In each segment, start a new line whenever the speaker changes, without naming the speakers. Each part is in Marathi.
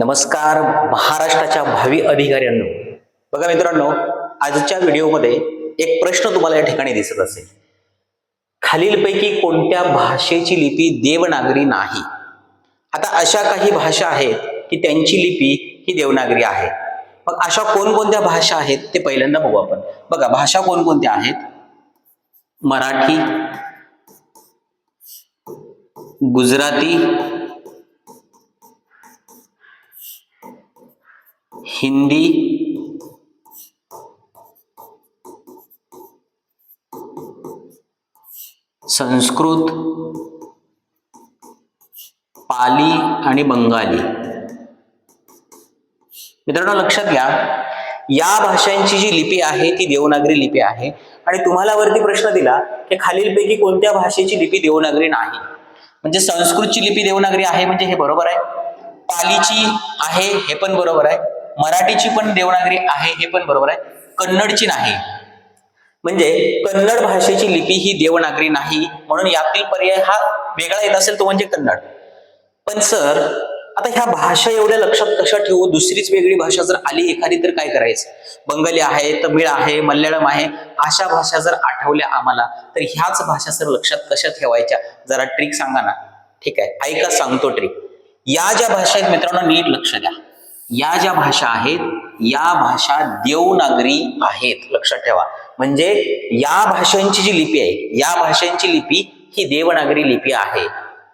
नमस्कार महाराष्ट्राच्या भावी अधिकाऱ्यांनो. बघा मित्रांनो आजच्या व्हिडिओमध्ये एक प्रश्न तुम्हाला या ठिकाणी दिसत असेल. खालीलपैकी कोणत्या भाषेची लिपी देवनागरी नाही? आता अशा काही भाषा आहेत की त्यांची लिपी ही देवनागरी आहे. मग अशा कोणकोणत्या भाषा आहेत ते पहिल्यांदा बघू आपण. बघा भाषा कोणकोणत्या आहेत? मराठी गुजराती हिंदी संस्कृत पाली आणि बंगाली. मित्रांनो लक्षात घ्या या भाषांची जी लिपी आहे ती देवनागरी लिपी आहे. आणि तुम्हाला वरती प्रश्न दिला की खालीलपैकी कोणत्या भाषेची लिपी देवनागरी नाही? म्हणजे संस्कृतची लिपी देवनागरी आहे म्हणजे हे बरोबर आहे? पालीची आहे हे पण बरोबर आहे. मराठीची पण देवनागरी आहे हे पण बरोबर आहे. कन्नडची नाही. म्हणजे कन्नड भाषेची लिपी ही देवनागरी नाही म्हणून यातील पर्याय हा वेगळा येत असेल तो म्हणजे कन्नड. पण सर आता ह्या भाषा एवढ्या लक्षात कशा ठेवू? दुसरीच वेगळी भाषा जर आली एखादी तर काय करायचं? बंगाली आहे तमिळ आहे मल्याळम आहे अशा भाषा जर आठवल्या आम्हाला तर ह्याच भाषा सर लक्षात कशा ठेवायच्या? जरा ट्रिक सांगा ना. ठीक आहे ऐका सांगतो ट्रिक या ज्या भाषा आहेत मित्रांनो नीट लक्ष द्या. या ज्या भाषा आहेत या भाषा देवनागरी आहेत. लक्षात ठेवा. म्हणजे या भाषांची जी लिपी आहे या भाषांची लिपी ही देवनागरी लिपी आहे.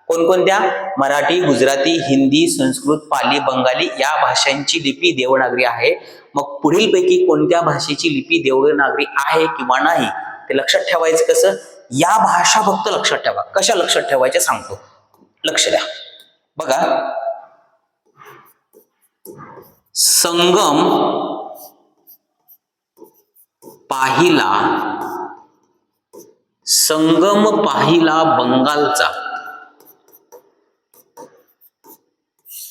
कोणकोणत्या? मराठी गुजराती हिंदी संस्कृत पाली बंगाली या भाषांची लिपी देवनागरी आहे. मग पुढील पैकी कोणत्या भाषेची लिपी देवनागरी आहे किंवा नाही ते लक्षात ठेवायचं कसं? या भाषा फक्त लक्षात ठेवा. कशा लक्षात ठेवायच्या सांगतो. लक्ष द्या. बघा संगम पाहिला संगम पाहिला बंगालचा.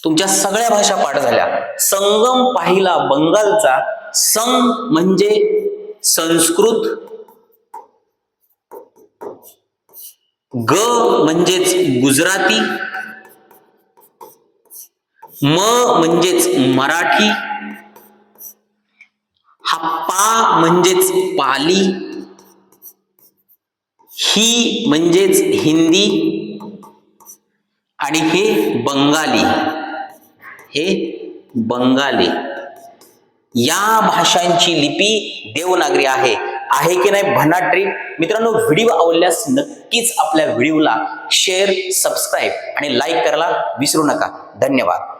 तुमच्या सगळ्या भाषा पाठ झाल्या. संगम पाहिला बंगालचा. संग म्हणजे संस्कृत. ग म्हणजेच गुजराती. म म्हणजेच मराठी हा पा म्हणजेच पाली ही म्हणजेच हिंदी आणि हे बंगाली हे बंगाली. या भाषांची लिपी देवनागरी आहे. आहे की नाही भनाट्री मित्रांनो व्हिडिओ आवडल्यास नक्कीच आपल्या व्हिडिओला शेअर सबस्क्राईब आणि लाईक करायला विसरू नका. धन्यवाद.